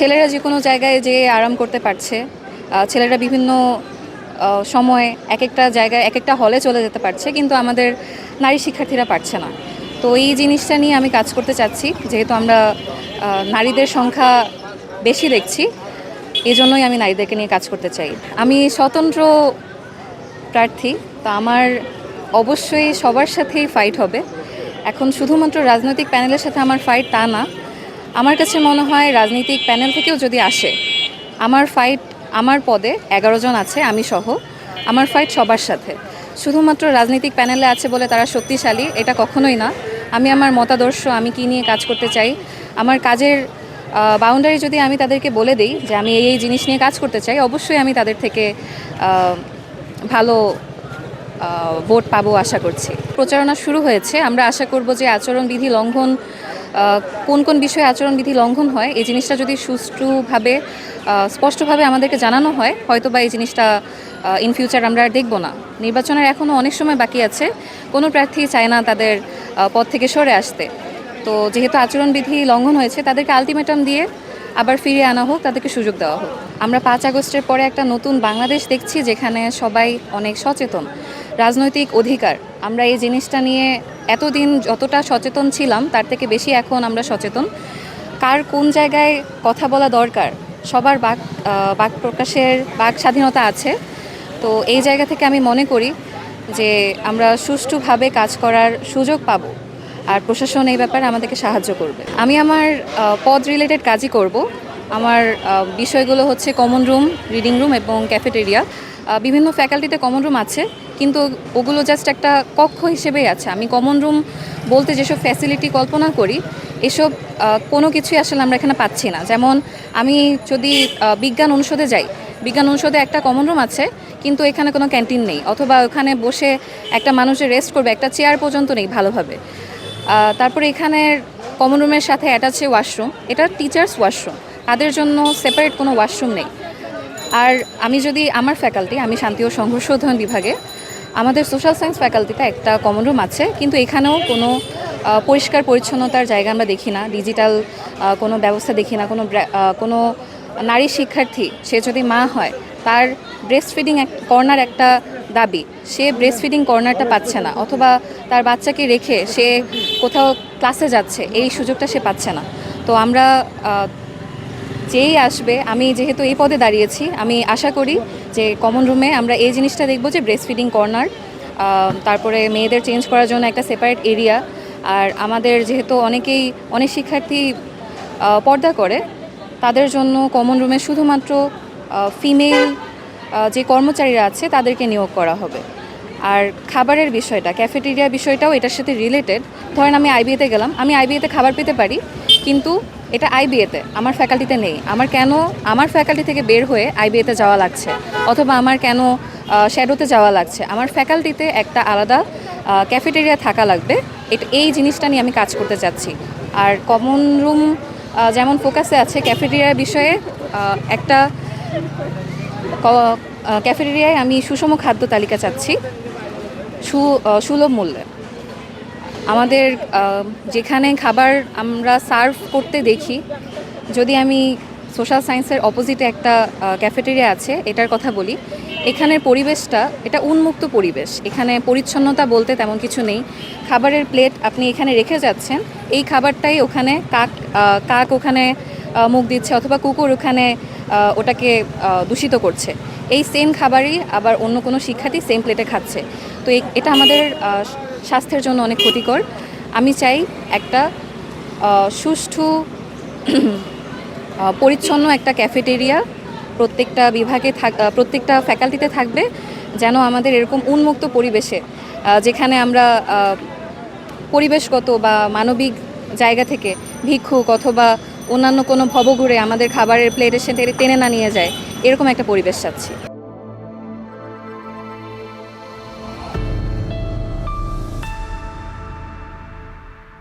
ছেলেরা যে কোনো জায়গায় যে আরাম করতে পারছে ছেলেরা বিভিন্ন সময়ে এক একটা জায়গায় এক একটা হলে চলে যেতে পারছে, কিন্তু আমাদের নারী শিক্ষার্থীরা পারছে না। তো এই জিনিসটা নিয়ে আমি কাজ করতে চাচ্ছি, যেহেতু আমরা নারীদের সংখ্যা বেশি দেখছি এই জন্যই আমি নারীদেরকে নিয়ে কাজ করতে চাই। আমি স্বতন্ত্র প্রার্থী, তো আমার অবশ্যই সবার সাথেই ফাইট হবে। এখন শুধুমাত্র রাজনৈতিক প্যানেলের সাথে আমার ফাইট তা না আমার কাছে মনে হয় রাজনৈতিক প্যানেল থেকেও যদি আসে, আমার ফাইট আমার পদে এগারো জন আছে, আমি সহ, আমার ফাইট সবার সাথে। শুধুমাত্র রাজনৈতিক প্যানেলে আছে বলে তারা শক্তিশালী, এটা কখনোই না। আমি আমার মতাদর্শ, আমি কী নিয়ে কাজ করতে চাই? আমার কাজের বাউন্ডারি যদি আমি তাদেরকে বলে দিই যে আমি এই এই জিনিস নিয়ে কাজ করতে চাই, অবশ্যই আমি তাদের থেকে ভালো ভোট পাবো আশা করছি। প্রচারণা শুরু হয়েছে। আমরা আশা করব যে আচরণবিধি লঙ্ঘন কোন কোন বিষয়ে আচরণবিধি লঙ্ঘন হয়, এই জিনিসটা যদি সুষ্ঠুভাবে স্পষ্টভাবে আমাদেরকে জানানো হয় হয়তো বা এই জিনিসটা ইন ফিউচার আমরা আর দেখব না। নির্বাচনের এখনও অনেক সময় বাকি আছে। কোনো প্রার্থী চায় না তাদের পদ থেকে সরে আসতে। তো যেহেতু আচরণবিধি লঙ্ঘন হয়েছে, তাদেরকে আলটিমেটাম দিয়ে আবার ফিরিয়ে আনা হোক, তাদেরকে সুযোগ দেওয়া হোক। আমরা পাঁচ আগস্টের পরে একটা নতুন বাংলাদেশ দেখছি, যেখানে সবাই অনেক সচেতন। রাজনৈতিক অধিকার আমরা এই জিনিসটা নিয়ে এতদিন যতটা সচেতন ছিলাম, তার থেকে বেশি এখন আমরা সচেতন। কার কোন জায়গায় কথা বলা দরকার, সবার বাক বাক প্রকাশের বাক স্বাধীনতা আছে। তো এই জায়গা থেকে আমি মনে করি যে আমরা সুষ্ঠুভাবে কাজ করার সুযোগ পাবো, আর প্রশাসন এই ব্যাপারে আমাদেরকে সাহায্য করবে। আমি আমার পদ রিলেটেড কাজই করব। আমার বিষয়গুলো হচ্ছে কমন রুম রিডিং রুম এবং ক্যাফেটেরিয়া বিভিন্ন ফ্যাকাল্টিতে কমন রুম আছে। কিন্তু ওগুলো জাস্ট একটা কক্ষ হিসেবেই আছে। আমি কমন রুম বলতে যেসব ফ্যাসিলিটি কল্পনা করি, এসব কোনো কিছুই আসলে আমরা এখানে পাচ্ছি না। যেমন আমি যদি বিজ্ঞান অনুষদে যাই, বিজ্ঞান অনুষদে একটা কমন রুম আছে, কিন্তু এখানে কোনো ক্যান্টিন নেই। অথবা ওখানে বসে একটা মানুষের রেস্ট করবে, একটা চেয়ার পর্যন্ত নেই ভালোভাবে। তারপরে এখানের কমন রুমের সাথে অ্যাটাচে ওয়াশরুম এটা টিচার্স ওয়াশরুম তাদের জন্য সেপারেট কোনো ওয়াশরুম নেই। আর আমি যদি, আমার ফ্যাকাল্টি আমি শান্তি ও সংঘর্ষ অধ্যয়ন বিভাগে আমাদের সোশ্যাল সায়েন্স ফ্যাকাল্টিতে একটা কমন রুম আছে, কিন্তু এখানেও কোনো পরিষ্কার পরিচ্ছন্নতার জায়গা আমরা দেখি না ডিজিটাল কোনো ব্যবস্থা দেখি না, কোনো কোনো নারী শিক্ষার্থী, সে যদি মা হয়, তার ব্রেস্ট ফিডিং এক কর্নার একটা দাবি, সে ব্রেস্ট ফিডিং কর্নারটা পাচ্ছে না, অথবা তার বাচ্চাকে রেখে সে কোথাও ক্লাসে যাচ্ছে, এই সুযোগটা সে পাচ্ছে না। তো আমরা যেই আসবে, আমি যেহেতু এই পদে দাঁড়িয়েছি, আমি আশা করি যে কমন রুমে আমরা এই জিনিসটা দেখব যে ব্রেস্ট ফিডিং কর্নার তারপরে মেয়েদের চেঞ্জ করার জন্য একটা সেপারেট এরিয়া আর আমাদের যেহেতু অনেকেই, অনেক শিক্ষার্থী পর্দা করে, তাদের জন্য কমন রুমে শুধুমাত্র ফিমেল যে কর্মচারীরা আছে, তাদেরকে নিয়োগ করা হবে। আর খাবারের বিষয়টা ক্যাফেটেরিয়া বিষয়টাও এটার সাথে রিলেটেড ধরেন আমি আইবিএতে গেলাম, আমি আইবিএতে খাবার পেতে পারি কিন্তু এটা আইবিএতে আমার ফ্যাকাল্টিতে নেই। আমার কেন, আমার ফ্যাকাল্টি থেকে বের হয়ে আইবিএতে যাওয়া লাগছে? অথবা আমার কেন শ্যাডোতে যাওয়া লাগছে? আমার ফ্যাকাল্টিতে একটা আলাদা ক্যাফেটেরিয়া থাকা লাগবে। এটা, এই জিনিসটা নিয়ে আমি কাজ করতে চাচ্ছি আর কমন রুম যেমন ফোকাসে আছে ক্যাফেটেরিয়ার বিষয়ে একটা ক্যাফেটেরিয়ায় আমি সুষম খাদ্য তালিকা চাচ্ছি। সু সুলভ মূল্যে। আমাদের যেখানে খাবার আমরা সার্ভ করতে দেখি, যদি আমি সোশ্যাল সায়েন্সের অপোজিটে একটা ক্যাফেটেরিয়া আছে, এটার কথা বলি এখানের পরিবেশটা, এটা উন্মুক্ত পরিবেশ, এখানে পরিচ্ছন্নতা বলতে তেমন কিছু নেই। খাবারের প্লেট আপনি এখানে রেখে যাচ্ছেন, এই খাবারটাই ওখানে কাক কাক ওখানে মুখ দিচ্ছে অথবা কুকুর ওখানে ওটাকে দূষিত করছে। এই সেম খাবারই আবার অন্য কোনো শিক্ষার্থী সেম প্লেটে খাচ্ছে। তো এটা আমাদের স্বাস্থ্যের জন্য অনেক ক্ষতিকর। আমি চাই একটা সুষ্ঠু পরিচ্ছন্ন একটা ক্যাফেটেরিয়া প্রত্যেকটা বিভাগে থাক প্রত্যেকটা ফ্যাকাল্টিতে থাকবে, যেন আমাদের এরকম উন্মুক্ত পরিবেশে যেখানে আমরা পরিবেশগত বা মানবিক জায়গা থেকে ভিক্ষুক অথবা অন্যান্য কোনো ভবঘুরে আমাদের খাবারের প্লেটের সাথে টেনে না নিয়ে যায় এরকম একটা পরিবেশ চাচ্ছি।